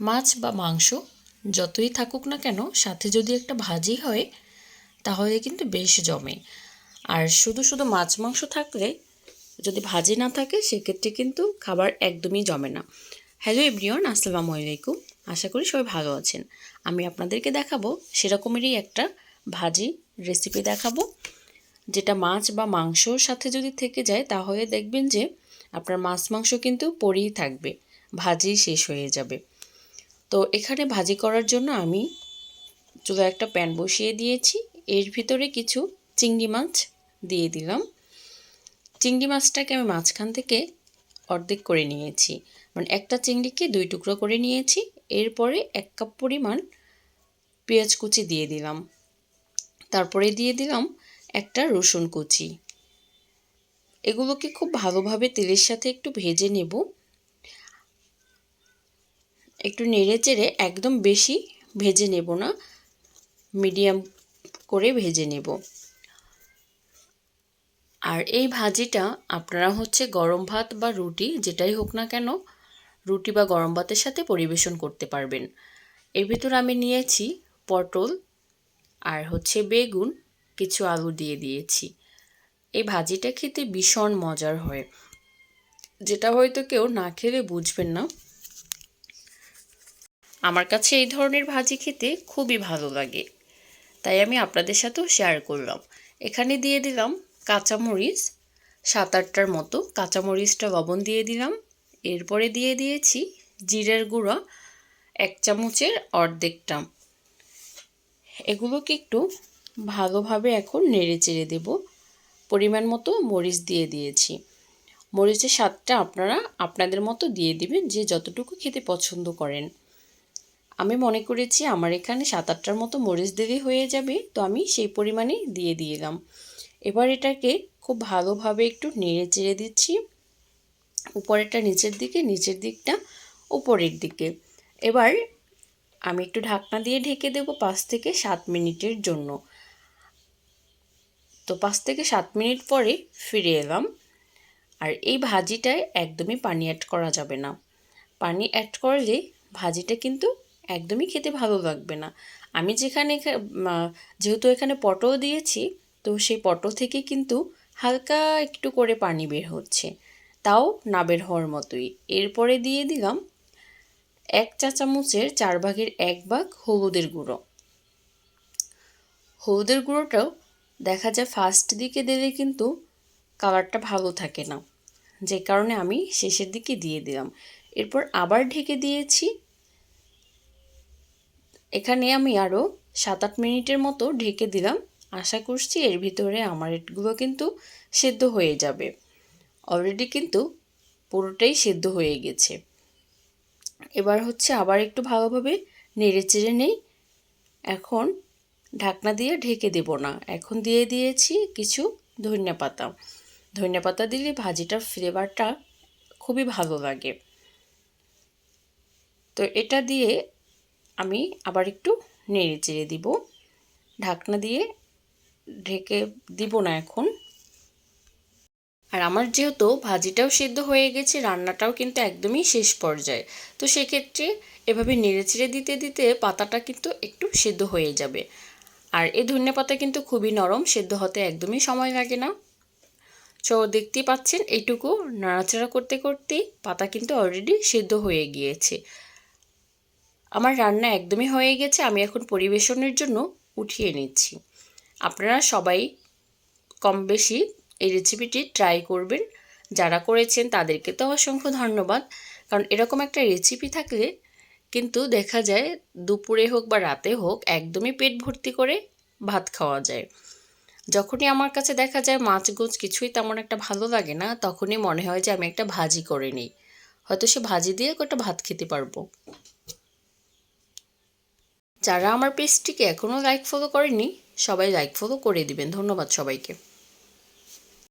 মাছ বা মাংস যতই থাকুক না কেন, সাথে যদি একটা ভাজি হয়, তাহলে কিন্তু বেশ জমে। আর শুধু শুধু মাছ মাংস থাকলে, যদি ভাজি না থাকে, সেক্ষেত্রে কিন্তু খাবার একদমই জমে না। হ্যালো এভরিওয়ান আসসালামু আলাইকুম। আশা করি সবাই ভালো আছেন। আমি আপনাদেরকে দেখাবো সেরকমেরই একটা ভাজি রেসিপি দেখাবো, যেটা মাছ বা মাংসর সাথে যদি থেকে যায়, তাহলে দেখবেন যে আপনার মাছ মাংস কিন্তু পরেই থাকবে, ভাজি শেষ হয়ে যাবে। তো এখানে ভাজি করার জন্য আমি চুলো একটা প্যান বসিয়ে দিয়েছি। এর ভিতরে কিছু চিংড়ি মাছ দিয়ে দিলাম। চিংড়ি মাছটাকে আমি মাঝখান থেকে অর্ধেক করে নিয়েছি। মানে একটা চিংড়িকে দুই টুকরো করে নিয়েছি। এরপরে এক কাপ পরিমাণ পেঁয়াজ কুচি দিয়ে দিলাম। তারপরে দিয়ে দিলাম একটা রসুন কুচি। এগুলোকে খুব ভালোভাবে তেলের সাথে একটু ভেজে নেব। একটু নেড়ে চেড়ে একদম বেশি ভেজে নেব না। মিডিয়াম করে ভেজে নেব। আর এই ভাজিটা আপনারা হচ্ছে গরম ভাত বা রুটি যেটাই হোক না কেন, রুটি বা গরম ভাতের সাথে পরিবেশন করতে পারবেন। এর ভিতর আমি নিয়েছি পটল আর হচ্ছে বেগুন, কিছু আলু দিয়ে দিয়েছি। এই ভাজিটা খেতে ভীষণ মজার হয়। যেটা হয়তো কেউ না খেলে বুঝবেন না। আমার কাছে এই ধরনের ভাজি খেতে খুবই ভালো লাগে। তাই আমি আপনাদের সাথেও শেয়ার করলাম। এখানে দিয়ে দিলাম কাঁচামরিচ সাত আটটার মতো কাঁচামরিচটা লবণ দিয়ে দিলাম। এরপরে দিয়ে দিয়েছি জিরের গুঁড়া, এক চামচের অর্ধেকটা। এগুলোকে একটু ভালোভাবে এখন নেড়ে চেড়ে দেব। পরিমাণ মতো মরিচ দিয়ে দিয়েছি। মরিচের স্বাদটা আপনারা আপনাদের মতো দিয়ে দিবেন যে যতটুকু খেতে পছন্দ করেন। আমি মনে করেছি আমার এখানে সাত আটটার মতো মরিচ দিলেই হয়ে যাবে, তো আমি সেই পরিমাণে দিয়ে দিলাম। এবার এটাকে খুব ভালোভাবে একটু নেড়ে চেড়ে দিচ্ছি। উপরেরটা নিচের দিকে, নিচের দিকটা উপরের দিকে। এবার আমি একটু ঢাকনা দিয়ে ঢেকে দেবো পাঁচ থেকে সাত মিনিটের জন্য। তো পাঁচ থেকে সাত মিনিট পরে ফিরে এলাম। আর এই ভাজিটায় একদমই পানি অ্যাড করা যাবে না। পানি অ্যাড করলে ভাজিটা কিন্তু একদমই খেতে ভালো লাগবে না। আমি যেখানে যেহেতু এখানে পটল দিয়েছি, তো সেই পটল থেকে কিন্তু হালকা একটু করে পানি বের হচ্ছে। তাও না বের হওয়ার মতোই। এরপরে দিয়ে দিলাম এক চা চামচের চার ভাগের এক ভাগ হলুদের গুঁড়ো। হলুদের গুঁড়োটাও দেখা যায় ফার্স্ট দিকে দিলে কিন্তু কালারটা ভালো থাকে না। যে কারণে আমি শেষের দিকে দিয়ে দিলাম। এরপর আবার ঢেকে দিয়েছি এখানে আমি আরও সাত আট মিনিটের মতো ঢেকে দিলাম। আশা করছি এর ভিতরে আমার এগুলো কিন্তু সেদ্ধ হয়ে যাবে। অলরেডি কিন্তু পুরোটাই সেদ্ধ হয়ে গেছে। এবার হচ্ছে আবার একটু ভালোভাবে নেড়ে চেড়ে নেই। এখন ঢাকনা দিয়ে ঢেকে দেব না। এখন দিয়ে দিয়েছি কিছু ধনিয়া পাতা। ধনিয়া পাতা দিলে ভাজিটার ফ্লেভারটা খুবই ভালো লাগে। তো এটা দিয়ে আমি আবার একটু নেড়ে চেড়ে দিব। ঢাকনা দিয়ে ঢেকে দিব না এখন। আর আমার যেহেতু ভাজিটাও সিদ্ধ হয়ে গেছে, রান্নাটাও কিন্তু একদমই শেষ পর্যায়ে। তো সেক্ষেত্রে এভাবে নেড়ে চেড়ে দিতে দিতে পাতাটা কিন্তু একটু সিদ্ধ হয়ে যাবে। আর এই ধনিয়া পাতা কিন্তু খুবই নরম, সেদ্ধ হতে একদমই সময় লাগে না। তো দেখতেই পাচ্ছেন, এইটুকু নাড়াচাড়া করতে করতে পাতা কিন্তু অলরেডি সেদ্ধ হয়ে গিয়েছে। আমার রান্না একদমই হয়ে গেছে, আমি এখন পরিবেশনের জন্য উঠিয়ে নিচ্ছি। আপনারা সবাই কম বেশি এই রেসিপিটি ট্রাই করবেন। যারা করেছেন তাদেরকে তো অসংখ্য ধন্যবাদ। কারণ এরকম একটা রেসিপি থাকলে কিন্তু দেখা যায় দুপুরে হোক বা রাতে হোক একদমই পেট ভর্তি করে ভাত খাওয়া যায়। যখনই আমার কাছে দেখা যায় মাছ গোছ কিছুই তেমন একটা ভালো লাগে না, তখনই মনে হয় যে আমি একটা ভাজি করে নিই। হয়তো সে ভাজি দিয়ে একটা ভাত খেতে পারব। যারা আমার পেজটিকে এখনও লাইক ফলো করেনি সবাই লাইক ফলো করে দিবেন। ধন্যবাদ সবাইকে।